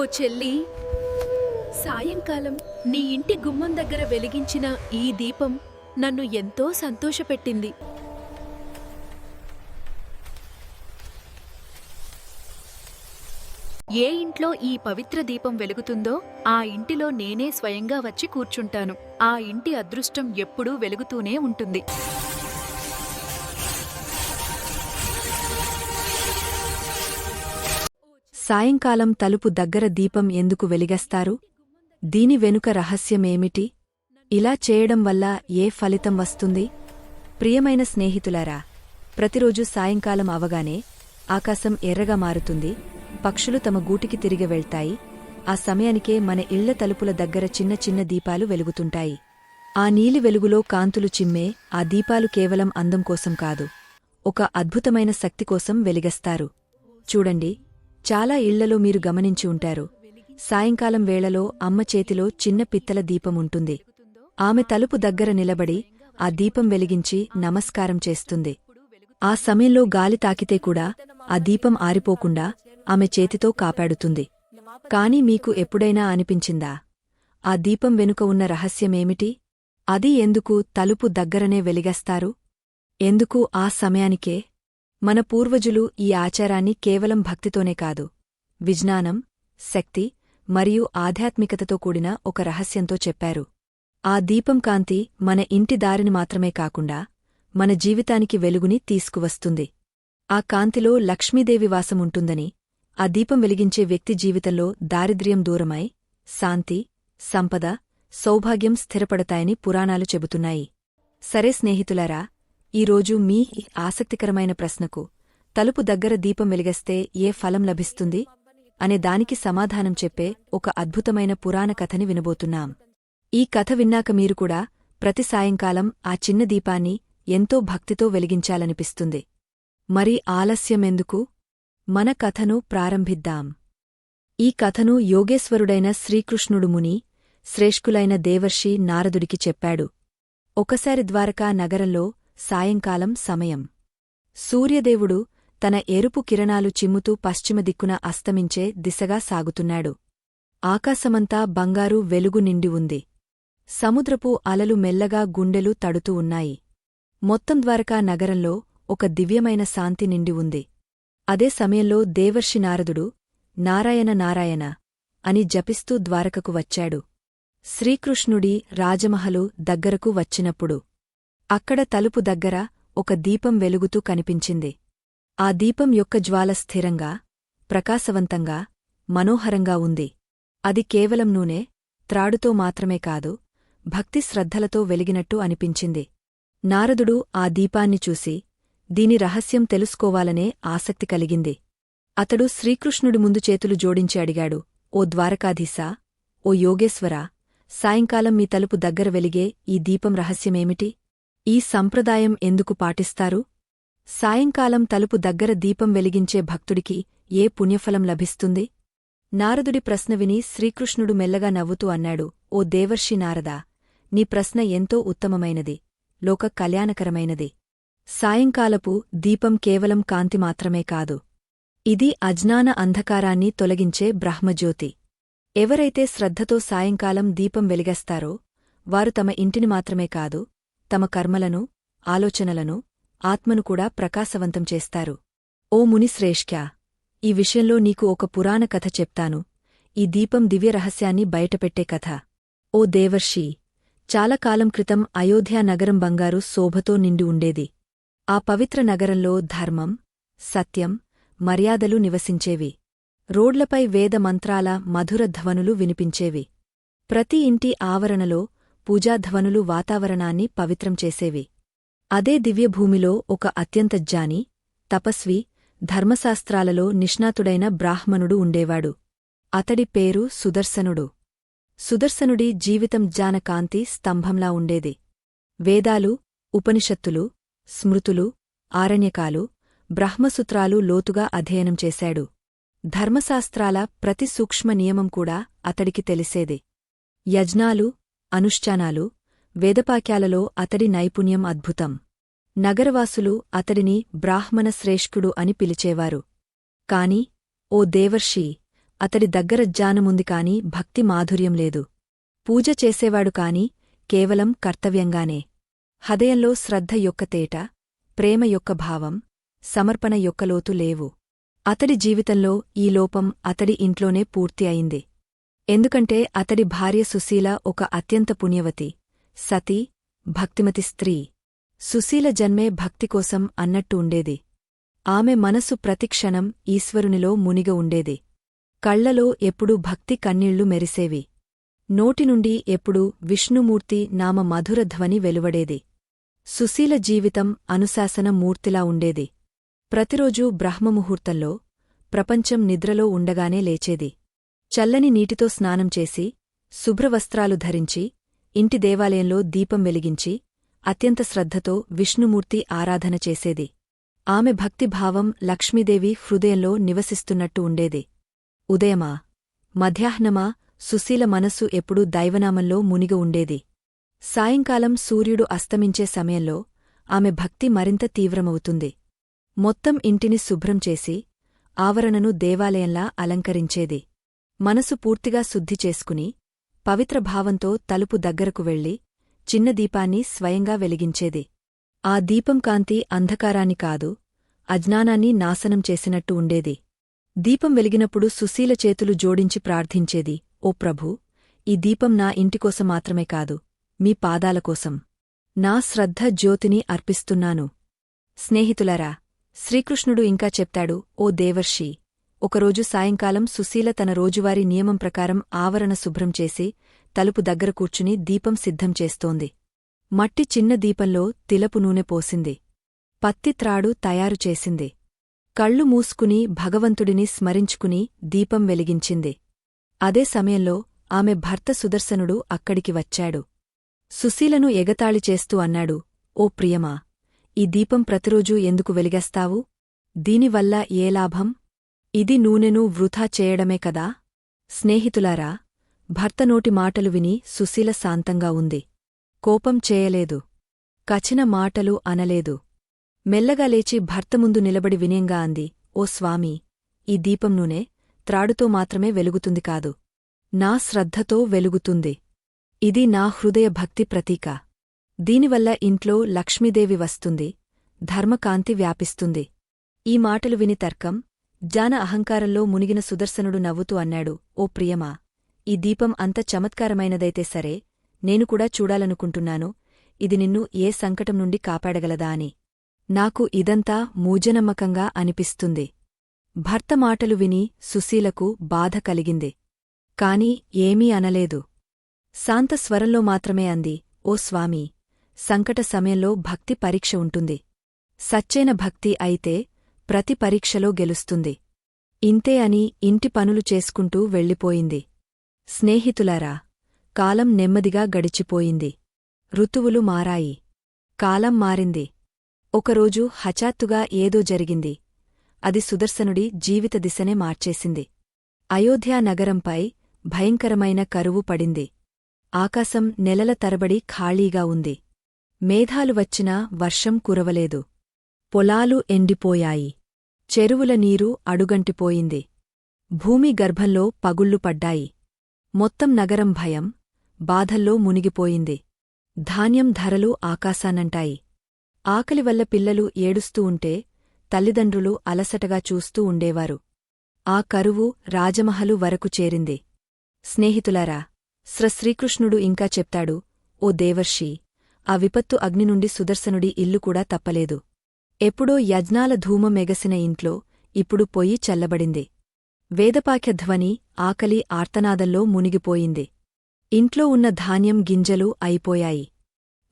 ఓ చెల్లి సాయంకాలం నీ ఇంటి గుమ్మం దగ్గర వెలిగించిన ఈ దీపం నన్ను ఎంతో సంతోషపెట్టింది. ఏ ఇంట్లో ఈ పవిత్ర దీపం వెలుగుతుందో ఆ ఇంటిలో నేనే స్వయంగా వచ్చి కూర్చుంటాను. ఆ ఇంటి అదృష్టం ఎప్పుడూ వెలుగుతూనే ఉంటుంది. సాయంకాలం తలుపు దగ్గర దీపం ఎందుకు వెలిగస్తారు? దీని వెనుక రహస్యమేమిటి? ఇలా చేయడం వల్ల ఏ ఫలితం వస్తుంది? ప్రియమైన స్నేహితులారా ప్రతిరోజు సాయంకాలం అవగానే ఆకాశం ఎర్రగా మారుతుంది పక్షులు తమ గూటికి తిరిగి వెళ్తాయి ఆ సమయానికే మన ఇళ్ళ తలుపుల దగ్గర చిన్న చిన్న దీపాలు వెలుగుతుంటాయి. ఆ నీలి వెలుగులో కాంతులు చిమ్మే ఆ దీపాలు కేవలం అందం కోసం కాదు ఒక అద్భుతమైన శక్తి కోసం వెలిగస్తారు. చూడండి చాలా ఇళ్ళలో మీరు గమనించి ఉంటారు. సాయంకాలం వేళలో అమ్మ చేతిలో చిన్న పిత్తల దీపం ఉంటుంది. ఆమె తలుపు దగ్గర నిలబడి ఆ దీపం వెలిగించి నమస్కారం చేస్తుంది. ఆ సమయంలో గాలి తాకితే కూడా ఆ దీపం ఆరిపోకుండా ఆమె చేతితో కాపాడుతుంది. కాని మీకు ఎప్పుడైనా అనిపించిందా? ఆ దీపం వెనుక ఉన్న రహస్యమేమిటి? అది ఎందుకు తలుపు దగ్గరనే వెలిగస్తారు? ఎందుకు ఆ సమయానికే? మన పూర్వజులు ఈ ఆచారాన్ని కేవలం భక్తితోనే కాదు విజ్ఞానం శక్తి మరియు ఆధ్యాత్మికతతో కూడిన ఒక రహస్యంతో చెప్పారు. ఆ దీపం కాంతి మన ఇంటి దారిని మాత్రమే కాకుండా మన జీవితానికి వెలుగుని తీసుకువస్తుంది. ఆ కాంతిలో లక్ష్మీదేవి వాసముంటుందని ఆ దీపం వెలిగించే వ్యక్తి జీవితంలో దారిద్ర్యం దూరమై శాంతి సంపద సౌభాగ్యం స్థిరపడతాయని పురాణాలు చెబుతున్నాయి. సరే స్నేహితులారా ఈరోజు మీ ఆసక్తికరమైన ప్రశ్నకు తలుపు దగ్గర దీపం వెలిగస్తే ఏ ఫలం లభిస్తుంది? అనే దానికి సమాధానం చెప్పే ఒక అద్భుతమైన పురాణ కథని వినబోతున్నాం. ఈ కథ విన్నాక మీరు కూడా ప్రతి సాయంకాలం ఆ చిన్న దీపాన్ని ఎంతో భక్తితో వెలిగించాలనిపిస్తుంది. మరి ఆలస్యమెందుకు? మన కథను ప్రారంభిద్దాం. ఈ కథను యోగేశ్వరుడైన శ్రీకృష్ణుడు ముని శ్రేష్ఠులైన దేవర్షి నారదుడికి చెప్పాడు. ఒకసారి ద్వారకా నగరంలో సాయంకాలం సమయం. సూర్యదేవుడు తన ఎరుపు కిరణాలు చిమ్ముతూ పశ్చిమ దిక్కున అస్తమించే దిశగా సాగుతున్నాడు. ఆకాశమంతా బంగారు వెలుగు నిండి ఉంది. సముద్రపు అలలు మెల్లగా గుండెలు తడుతూ ఉన్నాయి. మొత్తం ద్వారకా నగరంలో ఒక దివ్యమైన శాంతి నిండి ఉంది. అదే సమయంలో దేవర్షి నారదుడు నారాయణ నారాయణ అని జపిస్తూ ద్వారకకు వచ్చాడు. శ్రీకృష్ణుడి రాజమహలు దగ్గరకు వచ్చినప్పుడు అక్కడ తలుపు దగ్గర ఒక దీపం వెలుగుతూ కనిపించింది. ఆ దీపం యొక్క జ్వాల స్థిరంగా ప్రకాశవంతంగా మనోహరంగా ఉంది. అది కేవలం నూనె త్రాడుతో మాత్రమే కాదు భక్తి శ్రద్ధలతో వెలిగినట్టు అనిపించింది. నారదుడు ఆ దీపాన్ని చూసి దీని రహస్యం తెలుసుకోవాలనే ఆసక్తి కలిగింది. అతడు శ్రీకృష్ణుడి ముందు చేతులు జోడించి అడిగాడు ఓ ద్వారకాధీశా ఓ యోగేశ్వరా సాయంకాలం మీ తలుపు దగ్గర వెలిగే ఈ దీపం రహస్యమేమిటి? ఈ సంప్రదాయం ఎందుకు పాటిస్తారు? సాయంకాలం తలుపు దగ్గర దీపం వెలిగించే భక్తుడికి ఏ పుణ్యఫలం లభిస్తుంది? నారదుడి ప్రశ్న విని శ్రీకృష్ణుడు మెల్లగా నవ్వుతూ అన్నాడు ఓ దేవర్షి నారదా నీ ప్రశ్న ఎంతో ఉత్తమమైనది లోక కళ్యాణకరమైనది. సాయంకాలపు దీపం కేవలం కాంతి మాత్రమే కాదు. ఇది అజ్ఞాన అంధకారాన్ని తొలగించే బ్రహ్మజ్యోతి. ఎవరైతే శ్రద్ధతో సాయంకాలం దీపం వెలిగస్తారో వారు తమ ఇంటిని మాత్రమే కాదు తమ కర్మలను ఆలోచనలను ఆత్మను కూడా ప్రకాశవంతం చేస్తారు. ఓ మునిశ్రేష్ఖ్యా ఈ విషయంలో నీకు ఒక పురాణ కథ చెప్తాను. ఈ దీపం దివ్యరహస్యాన్ని బయటపెట్టే కథ. ఓ దేవర్షి చాలా కాలం క్రితం అయోధ్యా నగరం బంగారు శోభతో నిండి ఉండేది. ఆ పవిత్ర నగరంలో ధర్మం సత్యం మర్యాదలు నివసించేవి. రోడ్లపై వేద మంత్రాల మధుర ధ్వనులు వినిపించేవి. ప్రతి ఇంటి ఆవరణలో పూజాధ్వనులు వాతావరణాన్ని పవిత్రం చేసేవి. అదే దివ్యభూమిలో ఒక అత్యంత జ్ఞాని తపస్వి ధర్మశాస్త్రాలలో నిష్ణాతుడైన బ్రాహ్మణుడు ఉండేవాడు. అతడి పేరు సుదర్శనుడు. సుదర్శనుడి జీవితం జ్ఞానకాంతి స్తంభంలా ఉండేది. వేదాలు ఉపనిషత్తులు స్మృతులు ఆరణ్యకాలు బ్రహ్మసూత్రాలు లోతుగా అధ్యయనం చేశాడు. ధర్మశాస్త్రాల ప్రతి సూక్ష్మ నియమం కూడా అతడికి తెలిసేది. యజ్ఞాలు అనుష్ఠానాలు వేదపాక్యాలలో అతడి నైపుణ్యం అద్భుతం. నగరవాసులు అతడిని బ్రాహ్మణ శ్రేష్ఠుడు అని పిలిచేవారు. కాని ఓ దేవర్షి అతడి దగ్గర జ్ఞానముంది కాని భక్తి మాధుర్యం లేదు. పూజ చేసేవాడు కాని కేవలం కర్తవ్యంగానే. హృదయంలో శ్రద్ధ యొక్క తేట ప్రేమ యొక్క భావం సమర్పణ యొక్క లోతు లేవు. అతడి జీవితంలో ఈ లోపం అతడి ఇంట్లోనే పూర్తి అయింది. ఎందుకంటే అతడి భార్య సుశీల ఒక అత్యంత పుణ్యవతి సతీ భక్తిమతి స్త్రీ. సుశీల జన్మే భక్తికోసం అన్నట్టు ఉండేది. ఆమె మనసు ప్రతిక్షణం ఈశ్వరునిలో మునిగ ఉండేది. కళ్ళలో ఎప్పుడూ భక్తి కన్నీళ్ళు మెరిసేవి. నోటినుండి ఎప్పుడూ విష్ణుమూర్తి నామ మధుర ధ్వని వెలువడేది. సుశీల జీవితం అనుశాసన మూర్తిలా ఉండేది. ప్రతిరోజూ బ్రహ్మముహూర్తంలో ప్రపంచం నిద్రలో ఉండగానే లేచేది. చల్లని నీటితో స్నానం చేసి శుభ్రవస్త్రాలు ధరించి ఇంటి దేవాలయంలో దీపం వెలిగించి అత్యంత శ్రద్ధతో విష్ణుమూర్తి ఆరాధన చేసేది. ఆమె భక్తిభావం లక్ష్మీదేవి హృదయంలో నివసిస్తున్నట్టు ఉండేది. ఉదయమా? మధ్యాహ్నమా? సుశీల మనస్సు ఎప్పుడూ దైవనామంలో మునిగ ఉండేది. సాయంకాలం సూర్యుడు అస్తమించే సమయంలో ఆమె భక్తి మరింత తీవ్రమవుతుంది. మొత్తం ఇంటిని శుభ్రం చేసి ఆవరణను దేవాలయంలా అలంకరించేది. మనసు పూర్తిగా శుద్ధి చేసుకుని పవిత్ర భావంతో తలుపు దగ్గరకు వెళ్ళి చిన్న దీపాన్ని స్వయంగా వెలిగించేది. ఆ దీపం కాంతి అంధకారాన్ని కాదు అజ్ఞానాన్ని నాశనం చేసినట్టు ఉండేది. దీపం వెలిగినప్పుడు సుశీల చేతులు జోడించి ప్రార్థించేది ఓ ప్రభూ ఈ దీపం నా ఇంటికోసం మాత్రమే కాదు మీ పాదాలకోసం నా శ్రద్ధ జ్యోతిని అర్పిస్తున్నాను. స్నేహితులరా శ్రీకృష్ణుడు ఇంకా చెప్తాడు ఓ దేవర్షి ఒకరోజు సాయంకాలం సుశీల తన రోజువారీ నియమం ప్రకారం ఆవరణ శుభ్రం చేసి తలుపు దగ్గర కూర్చుని దీపం సిద్ధం చేస్తోంది. మట్టి చిన్న దీపంలో తిలపు నూనె పోసింది. పత్తి త్రాడు తయారు చేసింది. కళ్ళు మూసుకుని భగవంతుడిని స్మరించుకుని దీపం వెలిగించింది. అదే సమయంలో ఆమె భర్త సుదర్శనుడు అక్కడికి వచ్చాడు. సుశీలను ఎగతాళి చేస్తూ అన్నాడు ఓ ప్రియమా ఈ దీపం ప్రతిరోజూ ఎందుకు వెలిగేస్తావు? దీనివల్ల ఏ లాభం? ఇది నూనెను వృథా చేయడమే కదా? స్నేహితులారా భర్త నోటి మాటలు విని సుశీల శాంతంగా ఉంది. కోపం చేయలేదు. కచిన మాటలు అనలేదు. మెల్లగా లేచి భర్త ముందు నిలబడి వినయంగా అంది ఓ స్వామీ ఈ దీపం నూనె త్రాడుతో మాత్రమే వెలుగుతుంది కాదు. నా శ్రద్ధతో వెలుగుతుంది. ఇది నా హృదయ భక్తి ప్రతీక. దీనివల్ల ఇంట్లో లక్ష్మీదేవి వస్తుంది ధర్మకాంతి వ్యాపిస్తుంది. ఈ మాటలు విని తర్కం జాన అహంకారంలో మునిగిన సుదర్శనుడు నవ్వుతూ అన్నాడు ఓ ప్రియమా ఈ దీపం అంత చమత్కారమైనదైతే సరే నేను కూడా చూడాలనుకుంటున్నాను ఇది నిన్ను ఏ సంకటం నుండి కాపాడగలదా అని. నాకు ఇదంతా మూజనమ్మకంగా అనిపిస్తుంది. భర్త మాటలు విని సుశీలకు బాధ కలిగింది. కాని ఏమీ అనలేదు. శాంత స్వరంలో మాత్రమే అంది ఓ స్వామీ సంకట సమయంలో భక్తి పరీక్ష ఉంటుంది. సచ్చైన భక్తి అయితే ప్రతి పరీక్షలో గెలుస్తుంది. ఇంతే అని ఇంటి పనులు చేసుకుంటూ వెళ్ళిపోయింది. స్నేహితులారా కాలం నెమ్మదిగా గడిచిపోయింది. ఋతువులు మారాయి. కాలం మారింది. ఒకరోజు హఠాత్తుగా ఏదో జరిగింది. అది సుదర్శనుడి జీవిత దిశనే మార్చేసింది. అయోధ్యా నగరంపై భయంకరమైన కరువు పడింది. ఆకాశం నెలల తరబడి ఖాళీగా ఉంది. మేఘాలు వచ్చినా వర్షం కురవలేదు. పొలాలు ఎండిపోయాయి. చెరువుల నీరు అడుగంటిపోయింది. భూమి గర్భంలో పగుళ్ళు పడ్డాయి. మొత్తం నగరం భయం బాధల్లో మునిగిపోయింది. ధాన్యం ధరలు ఆకాశానంటాయి ఆకలివల్ల పిల్లలు ఏడుస్తూ ఉంటే తల్లిదండ్రులు అలసటగా చూస్తూ ఉండేవారు. ఆ కరువు రాజమహలు వరకు చేరింది. స్నేహితులారా స్ర శ్రీకృష్ణుడు ఇంకా చెప్తాడు ఓ దేవర్షి ఆ విపత్తు అగ్ని నుండి సుదర్శనుడి ఇల్లు కూడా తప్పలేదు. ఎప్పుడో యజ్ఞాల ధూమ మెగసిన ఇంట్లో ఇప్పుడు పొయ్యి చల్లబడింది. వేదపాఖ్య ధ్వని ఆకలి ఆర్తనాదంలో మునిగిపోయింది. ఇంట్లో ఉన్న ధాన్యం గింజలు అయిపోయాయి.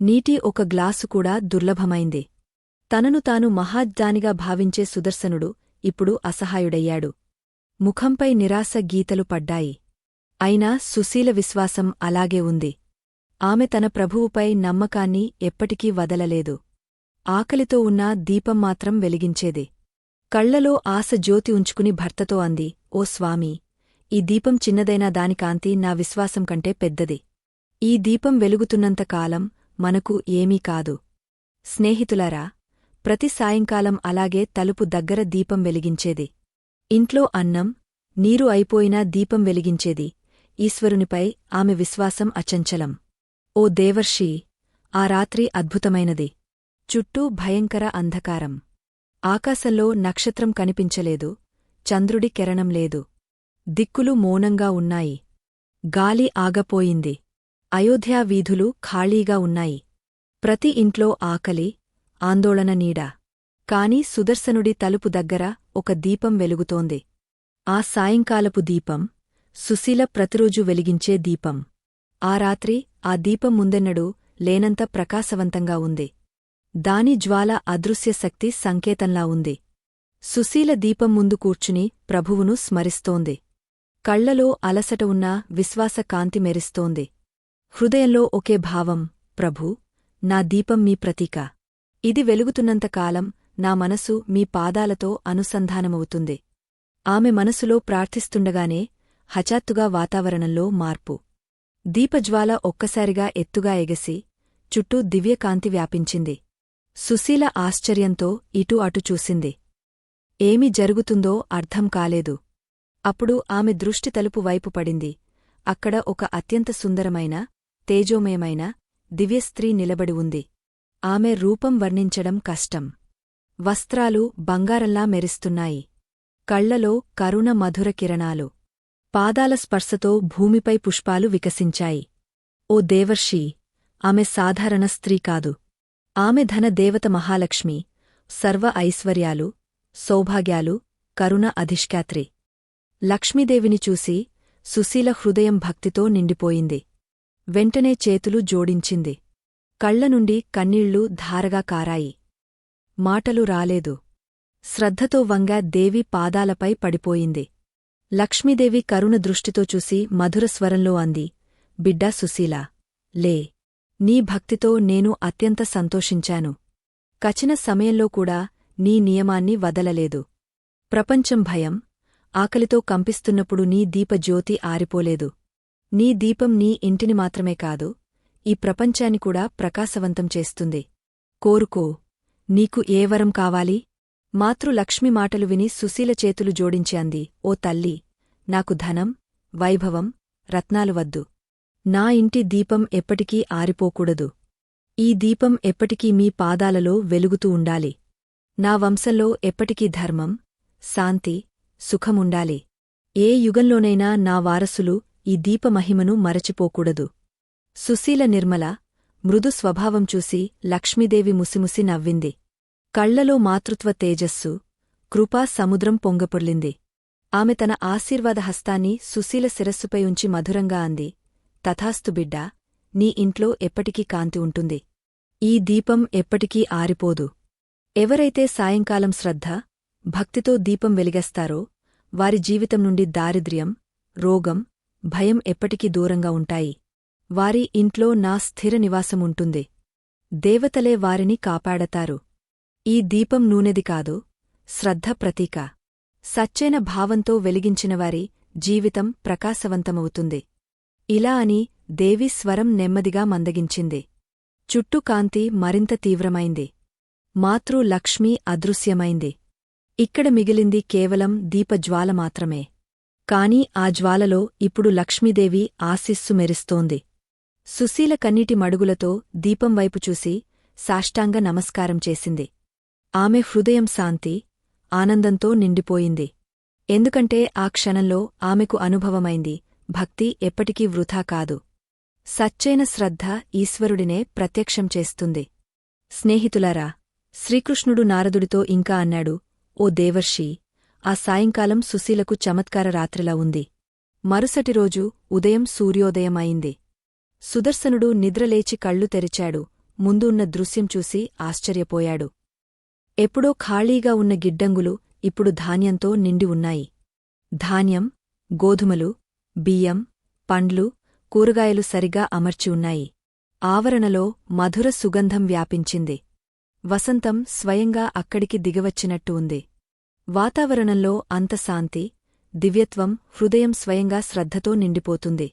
నీటి ఒక గ్లాసు కూడా దుర్లభమైంది. తనను తాను మహాజ్ఞానిగా భావించే సుదర్శనుడు ఇప్పుడు అసహాయుడయ్యాడు. ముఖంపై నిరాశ గీతలు పడ్డాయి. అయినా సుశీల విశ్వాసం అలాగే ఉంది. ఆమె తన ప్రభువుపై నమ్మకాన్ని ఎప్పటికీ వదలలేదు. ఆకలితో ఉన్న దీపం మాత్రం వెలిగించేది. కళ్ళలో ఆశ జ్యోతి ఉంచుకుని భర్తతో అంది ఓ స్వామీ ఈ దీపం చిన్నదైనా దాని కాంతి నా విశ్వాసం కంటే పెద్దది. ఈ దీపం వెలుగుతున్నంతకాలం మనకు ఏమీ కాదు. స్నేహితులారా ప్రతి సాయంకాలం అలాగే తలుపు దగ్గర దీపం వెలిగించేది. ఇంట్లో అన్నం నీరు అయిపోయినా దీపం వెలిగించేది. ఈశ్వరునిపై ఆమె విశ్వాసం అచంచలం. ఓ దేవర్షి ఆ రాత్రి అద్భుతమైనది. చుట్టూ భయంకర అంధకారం. ఆకాశంలో నక్షత్రం కనిపించలేదు చంద్రుడి కెరణం లేదు. దిక్కులు మౌనంగా ఉన్నాయి. గాలి ఆగపోయింది. అయోధ్యా వీధులు ఖాళీగా ఉన్నాయి. ప్రతి ఇంట్లో ఆకలి ఆందోళన నీడ. కాని సుదర్శనుడి తలుపు దగ్గర ఒక దీపం వెలుగుతోంది. ఆ సాయంకాలపు దీపం సుశీల ప్రతిరోజు వెలిగించే దీపం. ఆ రాత్రి ఆ దీపం ముందెన్నడూ లేనంత ప్రకాశవంతంగా ఉంది. దాని జ్వాల అదృశ్యశక్తి సంకేతంలా ఉంది. సుశీల దీపం ముందు కూర్చుని ప్రభువును స్మరిస్తోంది. కళ్ళలో అలసట ఉన్నా విశ్వాస కాంతి మెరిస్తోంది. హృదయంలో ఒకే భావం ప్రభూ నా దీపం మీ ప్రతీక. ఇది వెలుగుతున్నంతకాలం నా మనసు మీ పాదాలతో అనుసంధానమవుతుంది. ఆమె మనసులో ప్రార్థిస్తుండగానే హఠాత్తుగా వాతావరణంలో మార్పు. దీపజ్వాల ఒక్కసారిగా ఎత్తుగా ఎగసి చుట్టూ దివ్యకాంతి వ్యాపించింది. సుశీల ఆశ్చర్యంతో ఇటు అటు చూసింది. ఏమి జరుగుతుందో అర్థం కాలేదు. అప్పుడు ఆమె దృష్టి తలుపు వైపు పడింది. అక్కడ ఒక అత్యంత సుందరమైన తేజోమయమైన దివ్యస్త్రీ నిలబడి ఉంది. ఆమె రూపం వర్ణించడం కష్టం. వస్త్రాలు బంగారంలా మెరుస్తున్నాయి. కళ్ళలో కరుణ మధుర కిరణాలు. పాదాల స్పర్శతో భూమిపై పుష్పాలు వికసించాయి. ఓ దేవర్షి ఆమె సాధారణ స్త్రీ కాదు. ఆమె ధన దేవత మహాలక్ష్మి సర్వ ఐశ్వర్యాలు సౌభాగ్యాలు కరుణ అధిష్కాత్రి లక్ష్మీదేవిని చూసి సుశీల హృదయం భక్తితో నిండిపోయింది. వెంటనే చేతులు జోడించింది. కళ్ళనుండి కన్నీళ్ళు ధారగా కారాయి. మాటలు రాలేదు. శ్రద్ధతో వంగా దేవి పాదాలపై పడిపోయింది. లక్ష్మీదేవి కరుణ దృష్టితో చూసి మధుర స్వరంలో అంది బిడ్డా సుశీలా లే. నీ భక్తితో నేను అత్యంత సంతోషించాను. కచిన సమయంలో కూడా నీ నియమాన్ని వదలలేదు. ప్రపంచం భయం ఆకలితో కంపిస్తున్నప్పుడు నీ దీపజ్యోతి ఆరిపోలేదు. నీ దీపం నీ ఇంటిని మాత్రమే కాదు ఈ ప్రపంచాన్ని కూడా ప్రకాశవంతం చేస్తుంది. కోరుకో నీకు ఏ వరం కావాలి? మాతృలక్ష్మి మాటలు విని సుశీల చేతులు జోడించి అంది ఓ తల్లి నాకు ధనం వైభవం రత్నాలు వద్దు. నా ఇంటి దీపం ఎప్పటికీ ఆరిపోకూడదు. ఈ దీపం ఎప్పటికీ మీ పాదాలలో వెలుగుతూ ఉండాలి. నా వంశంలో ఎప్పటికీ ధర్మం శాంతి సుఖముండాలి. ఏ యుగంలోనైనా నా వారసులు ఈ దీపమహిమను మరచిపోకూడదు. సుశీల నిర్మల మృదు స్వభావం చూసి లక్ష్మీదేవి ముసిముసి నవ్వింది. కళ్ళలో మాతృత్వ తేజస్సు కృపా సముద్రం పొంగపొర్లింది. ఆమె తన ఆశీర్వాద హస్తాన్ని సుశీల శిరస్సుపై ఉంచి మధురంగా అంది. తథాస్తు బిడ్డా నీ ఇంట్లో ఎప్పటికీ కాంతి ఉంటుంది. ఈ దీపం ఎప్పటికీ ఆరిపోదు. ఎవరైతే సాయంకాలం శ్రద్ధ భక్తితో దీపం వెలిగేస్తారో వారి జీవితం నుండి దారిద్ర్యం రోగం భయం ఎప్పటికీ దూరంగా ఉంటాయి. వారి ఇంట్లో నా స్థిర నివాసముంటుంది దేవతలే వారిని కాపాడతారు. ఈ దీపం నూనెది కాదు శ్రద్ధ ప్రతీక. సచ్చైన భావంతో వెలిగించినవారి జీవితం ప్రకాశవంతమవుతుంది. ఇలా అని దేవి స్వరం నెమ్మదిగా మందగించింది. చుట్టూ కాంతి మరింత తీవ్రమైంది. మాతృ లక్ష్మి అదృశ్యమైంది. ఇక్కడ మిగిలింది కేవలం దీపజ్వాల మాత్రమే. కాని ఆ జ్వాలలో ఇప్పుడు లక్ష్మీదేవి ఆశిస్సు మెరిస్తోంది. సుశీల కన్నీటి మడుగులతో దీపం వైపు చూసి సాష్టాంగ నమస్కారం చేసింది. ఆమె హృదయం శాంతి ఆనందంతో నిండిపోయింది. ఎందుకంటే ఆ క్షణంలో ఆమెకు అనుభవమైంది. భక్తి ఎప్పటికీ వృథా కాదు. సచ్చైన శ్రద్ధ ఈశ్వరుడినే ప్రత్యక్షం చేస్తుంది. స్నేహితులారా శ్రీకృష్ణుడు నారదుడితో ఇంకా అన్నాడు ఓ దేవర్షి ఆ సాయంకాలం సుశీలకు చమత్కార రాత్రిలా ఉంది. మరుసటి రోజు ఉదయం సూర్యోదయం అయింది సుదర్శనుడు నిద్రలేచి కళ్ళు తెరిచాడు ముందు ఉన్న దృశ్యం చూసి ఆశ్చర్యపోయాడు. ఎప్పుడో ఖాళీగా ఉన్న గిడ్డంగులు ఇప్పుడు ధాన్యంతో నిండి ఉన్నాయి. ధాన్యం గోధుమలు బియ్యం పండ్లు కూరగాయలు సరిగా అమర్చి ఉన్నాయి. ఆవరణలో మధుర సుగంధం వ్యాపించింది. వసంతం స్వయంగా అక్కడికి దిగవచ్చినట్టు ఉంది. వాతావరణంలో అంత శాంతి దివ్యత్వం హృదయం స్వయంగా శ్రద్ధతో నిండిపోతుంది.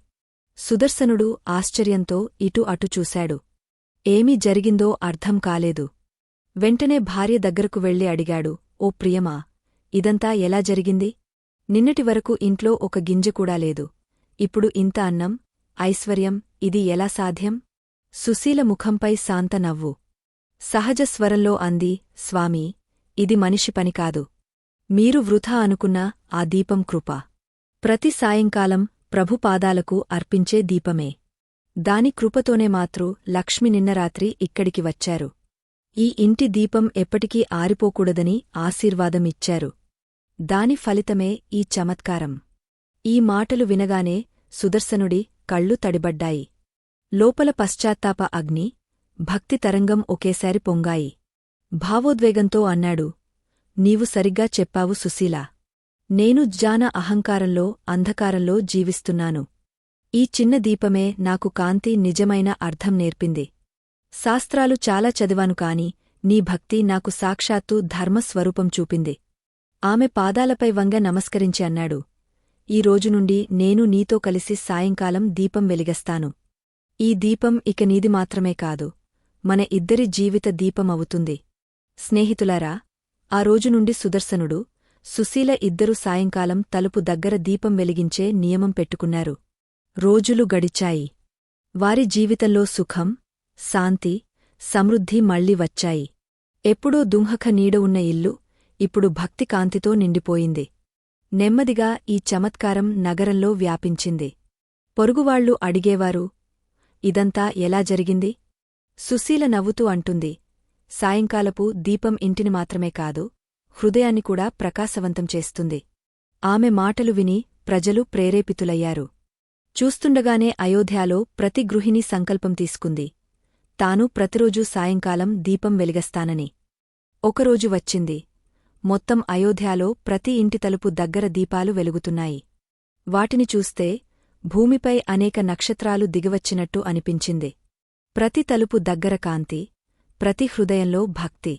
సుదర్శనుడు ఆశ్చర్యంతో ఇటు అటు చూశాడు. ఏమీ జరిగిందో అర్థం కాలేదు. వెంటనే భార్య దగ్గరకు వెళ్ళి అడిగాడు ఓ ప్రియమా ఇదంతా ఎలా జరిగింది? నిన్నటి వరకు ఇంట్లో ఒక గింజ కూడా లేదు. ఇప్పుడు ఇంత అన్నం ఐశ్వర్యం ఇది ఎలా సాధ్యం? సుశీల ముఖంపై శాంత నవ్వు. సహజ స్వరంలో అంది స్వామీ ఇది మనిషి పని కాదు మీరు వృథా అనుకున్న ఆ దీపం కృప. ప్రతి సాయంకాలం ప్రభుపాదాలకు అర్పించే దీపమే. దాని కృపతోనే మాత్రు లక్ష్మి నిన్న రాత్రి ఇక్కడికి వచ్చారు. ఈ ఇంటి దీపం ఎప్పటికీ ఆరిపోకూడదని ఆశీర్వాదమిచ్చారు. దాని ఫలితమే ఈ చమత్కారం. ఈ మాటలు వినగానే సుదర్శనుడి కళ్ళు తడిబడ్డాయి. లోపల పశ్చాత్తాప అగ్ని భక్తి తరంగం ఒకేసారి పొంగాయి. భావోద్వేగంతో అన్నాడు నీవు సరిగ్గా చెప్పావు సుశీలా. నేను జాన అహంకారంలో అంధకారంలో జీవిస్తున్నాను. ఈ చిన్న దీపమే నాకు కాంతి నిజమైన అర్థం నేర్పింది. శాస్త్రాలు చాలా చదివాను కాని నీ భక్తి నాకు సాక్షాత్తు ధర్మస్వరూపం చూపింది. ఆమె పాదాలపై వంగ నమస్కరించి అన్నాడు ఈ రోజు నుండి నేను నీతో కలిసి సాయంకాలం దీపం వెలిగస్తాను. ఈ దీపం ఇక నీది మాత్రమే కాదు మన ఇద్దరి జీవిత దీపమవుతుంది స్నేహితులారా ఆ రోజు నుండి సుదర్శనుడు సుశీల ఇద్దరు సాయంకాలం తలుపు దగ్గర దీపం వెలిగించే నియమం పెట్టుకున్నారు. రోజులు గడిచాయి. వారి జీవితంలో సుఖం శాంతి సమృద్ధి మళ్ళీ వచ్చాయి. ఎప్పుడూ దుంహక నీడ ఉన్న ఇల్లు ఇప్పుడు భక్తి కాంతితో నిండిపోయింది. నెమ్మదిగా ఈ చమత్కారం నగరంలో వ్యాపించింది. పొరుగువాళ్ళు అడిగేవారు ఇదంతా ఎలా జరిగింది సుశీల నవ్వుతూ అంటుంది సాయంకాలపు దీపం ఇంటిని మాత్రమే కాదు హృదయాన్ని కూడా ప్రకాశవంతం చేస్తుంది ఆమె మాటలు విని ప్రజలు ప్రేరేపితులయ్యారు. చూస్తుండగానే అయోధ్యాలో ప్రతి గృహిణి సంకల్పం తీసుకుంది. తాను ప్రతిరోజూ సాయంకాలం దీపం వెలిగస్తానని. ఒకరోజు వచ్చింది. మొత్తం అయోధ్యాలో ప్రతి ఇంటి తలుపు దగ్గర దీపాలు వెలుగుతున్నాయి. వాటిని చూస్తే భూమిపై అనేక నక్షత్రాలు దిగివచ్చినట్టు అనిపించింది. ప్రతి తలుపు దగ్గర కాంతి ప్రతి హృదయంలో భక్తి.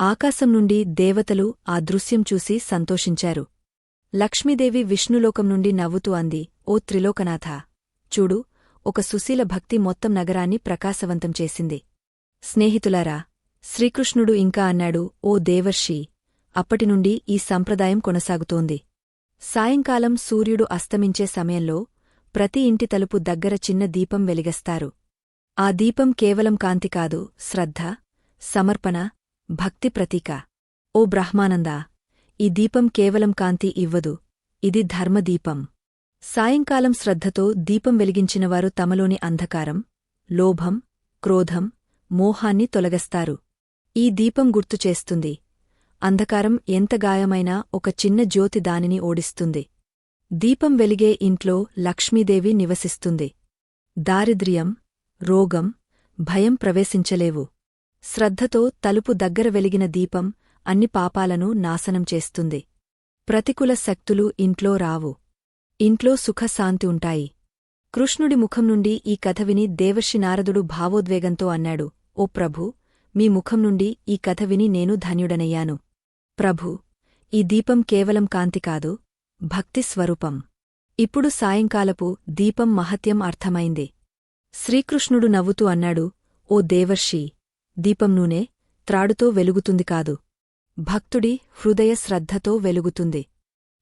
ఆకాశం నుండి దేవతలు ఆ దృశ్యం చూసి సంతోషించారు. లక్ష్మీదేవి విష్ణులోకం నుండి నవ్వుతూ అంది ఓ త్రిలోకనాథ! చూడు ఒక సుశీల భక్తి మొత్తం నగరాన్ని ప్రకాశవంతం చేసింది. స్నేహితులారా శ్రీకృష్ణుడు ఇంకా అన్నాడు ఓ దేవర్షి! అప్పటినుండి ఈ సంప్రదాయం కొనసాగుతోంది. సాయంకాలం సూర్యుడు అస్తమించే సమయంలో ప్రతి ఇంటి తలుపు దగ్గర చిన్న దీపం వెలిగస్తారు. ఆ దీపం కేవలం కాంతి కాదు శ్రద్ధ సమర్పణ భక్తి ప్రతీక. ఓ బ్రహ్మానందా ఈ దీపం కేవలం కాంతి ఇవ్వదు ఇది ధర్మదీపం. సాయంకాలం శ్రద్ధతో దీపం వెలిగించినవారు తమలోని అంధకారం లోభం క్రోధం మోహాన్ని తొలగస్తారు. ఈ దీపం గుర్తుచేస్తుంది అంధకారం ఎంత గాయమైనా ఒక చిన్న జ్యోతి దానిని ఓడిస్తుంది. దీపం వెలిగే ఇంట్లో లక్ష్మీదేవి నివసిస్తుంది. దారిద్ర్యం రోగం భయం ప్రవేశించలేవు. శ్రద్ధతో తలుపు దగ్గర వెలిగిన దీపం అన్ని పాపాలను నాశనం చేస్తుంది. ప్రతికూల శక్తులు ఇంట్లో రావు. ఇంట్లో సుఖశాంతి ఉంటాయి. కృష్ణుడి ముఖం నుండి ఈ కథ విని దేవర్షి నారదుడు భావోద్వేగంతో అన్నాడు ఓ ప్రభూ మీ ముఖం నుండి ఈ కథ విని నేను ధన్యుడనయ్యాను. ప్రభూ ఈ దీపం కేవలం కాంతి కాదు భక్తి స్వరూపం. ఇప్పుడు సాయంకాలపు దీపం మహత్యం అర్థమైంది. శ్రీకృష్ణుడు నవ్వుతూ అన్నాడు ఓ దేవర్షి దీపం నూనె త్రాడుతో వెలుగుతుంది కాదు. భక్తుడి హృదయ శ్రద్ధతో వెలుగుతుంది.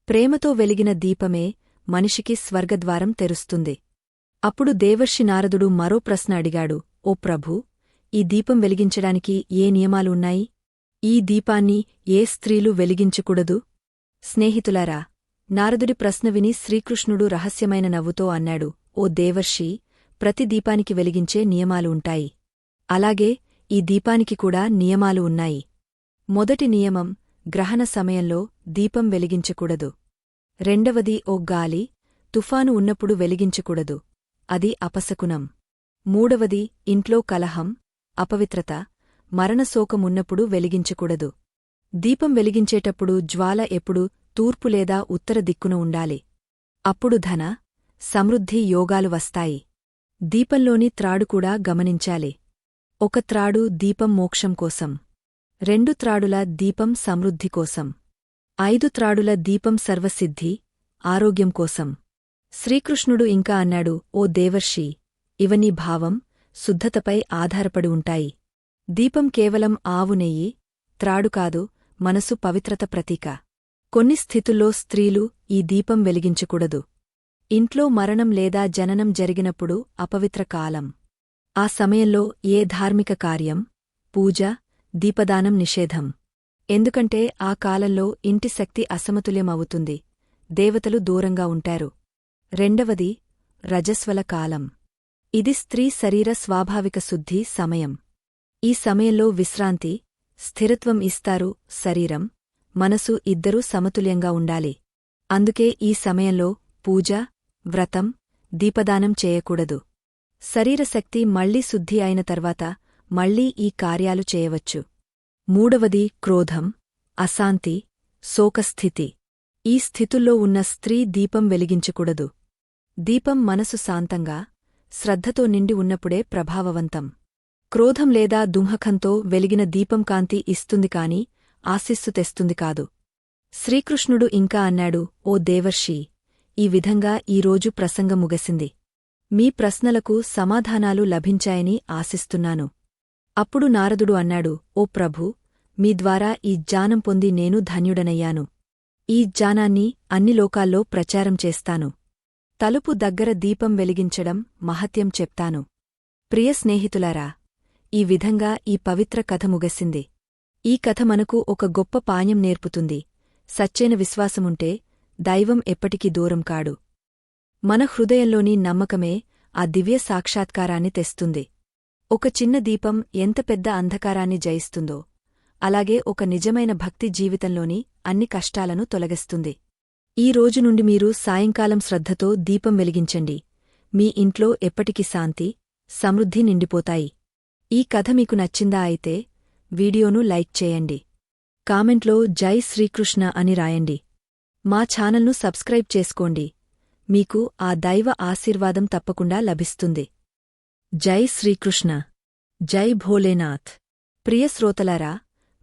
ప్రేమతో వెలిగిన దీపమే మనిషికి స్వర్గద్వారం తెరుస్తుంది. అప్పుడు దేవర్షి నారదుడు మరో ప్రశ్న అడిగాడు ఓ ప్రభూ ఈ దీపం వెలిగించడానికి ఏ నియమాలున్నాయి ఈ దీపాన్ని ఏ స్త్రీలు వెలిగించకూడదు? స్నేహితులారా నారదుడి ప్రశ్న విని శ్రీకృష్ణుడు రహస్యమైన నవ్వుతో అన్నాడు ఓ దేవర్షి ప్రతి దీపానికి వెలిగించే నియమాలు ఉంటాయి. అలాగే ఈ దీపానికి కూడా నియమాలు ఉన్నాయి. మొదటి నియమం గ్రహణ సమయంలో దీపం వెలిగించకూడదు. రెండవది ఓ గాలి తుఫాను ఉన్నప్పుడు వెలిగించకూడదు. అది అపశకునం. మూడవది ఇంట్లో కలహం అపవిత్రత మరణశోకమున్నప్పుడు వెలిగించకూడదు. దీపం వెలిగించేటప్పుడు జ్వాల ఎప్పుడు తూర్పు లేదా ఉత్తర దిక్కున ఉండాలి. అప్పుడు ధన సమృద్ధి యోగాలు వస్తాయి. దీపంలోని త్రాడు కూడా గమనించాలి. ఒక త్రాడు దీపం మోక్షం కోసం. రెండు త్రాడుల దీపం సమృద్ధి కోసం. ఐదు త్రాడుల దీపం సర్వసిద్ధి ఆరోగ్యం కోసం. శ్రీకృష్ణుడు ఇంకా అన్నాడు ఓ దేవర్షి ఇవన్నీ భావం శుద్ధతపై ఆధారపడి ఉంటాయి. దీపం కేవలం ఆవు నెయ్యి త్రాడు కాదు మనసు పవిత్రత ప్రతీక. కొన్ని స్థితుల్లో స్త్రీలు ఈ దీపం వెలిగించకూడదు. ఇంట్లో మరణం లేదా జననం జరిగినప్పుడు అపవిత్ర కాలం. ఆ సమయంలో ఏ ధార్మిక కార్యం? పూజ దీపదానం నిషేధం. ఎందుకంటే ఆ కాలంలో ఇంటి శక్తి అసమతుల్యమవుతుంది. దేవతలు దూరంగా ఉంటారు. రెండవది రజస్వల కాలం. ఇది స్త్రీ శరీర స్వాభావిక శుద్ధి సమయం. ఈ సమయంలో విశ్రాంతి స్థిరత్వం ఇస్తారు శరీరం మనసు ఇద్దరూ సమతుల్యంగా ఉండాలి. అందుకే ఈ సమయంలో పూజ వ్రతం దీపదానం చేయకూడదు. శరీరశక్తి మళ్ళీ శుద్ధి అయిన తర్వాత మళ్ళీ ఈ కార్యాలు చేయవచ్చు. మూడవది క్రోధం అశాంతి శోకస్థితి. ఈ స్థితుల్లో ఉన్న స్త్రీ దీపం వెలిగించకూడదు. దీపం మనసు శాంతంగా శ్రద్ధతో నిండి ఉన్నప్పుడే ప్రభావవంతం. క్రోధం లేదా దుంహకంతో వెలిగిన దీపం కాంతి ఇస్తుంది కాని ఆశిస్సు తెస్తుంది కాదు. శ్రీకృష్ణుడు ఇంకా అన్నాడు ఓ దేవర్షి ఈ విధంగా ఈరోజు ప్రసంగం ముగసింది. మీ ప్రశ్నలకు సమాధానాలు లభించాయని ఆశిస్తున్నాను అప్పుడు నారదుడు అన్నాడు ఓ ప్రభూ మీ ద్వారా ఈ జ్ఞానం పొంది నేను ధన్యుడనయ్యాను. ఈ జ్ఞానాన్ని అన్ని లోకాల్లో ప్రచారం చేస్తాను. తలుపు దగ్గర దీపం వెలిగించడం మహత్యం చెప్తాను. ప్రియ స్నేహితులారా ఈ విధంగా ఈ పవిత్ర కథ ముగసింది. ఈ కథ మనకు ఒక గొప్ప పాణ్యం నేర్పుతుంది. సచ్చైన విశ్వాసముంటే దైవం ఎప్పటికీ దూరం కాడు. మన హృదయంలోని నమ్మకమే ఆ దివ్య సాక్షాత్కారాన్ని తెస్తుంది. ఒక చిన్న దీపం ఎంత పెద్ద అంధకారాన్ని జయిస్తుందో అలాగే ఒక నిజమైన భక్తి జీవితంలోని అన్ని కష్టాలను తొలగిస్తుంది. ఈ రోజు నుండి మీరు సాయంకాలం శ్రద్ధతో దీపం వెలిగించండి. మీ ఇంట్లో ఎప్పటికి శాంతి సమృద్ధి నిండిపోతాయి. ఈ కథ మీకు నచ్చిందా అయితే వీడియోను లైక్ చేయండి. కామెంట్లో జై శ్రీకృష్ణ అని రాయండి. మా ఛానల్ను సబ్స్క్రైబ్ చేసుకోండి. మీకు ఆ దైవ ఆశీర్వాదం తప్పకుండా లభిస్తుంది. జై శ్రీకృష్ణ. జై భోలేనాథ్. ప్రియ శ్రోతలారా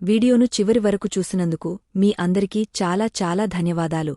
వీడియోను చివరి వరకు చూసినందుకు మీ అందరికీ చాలా చాలా ధన్యవాదాలు.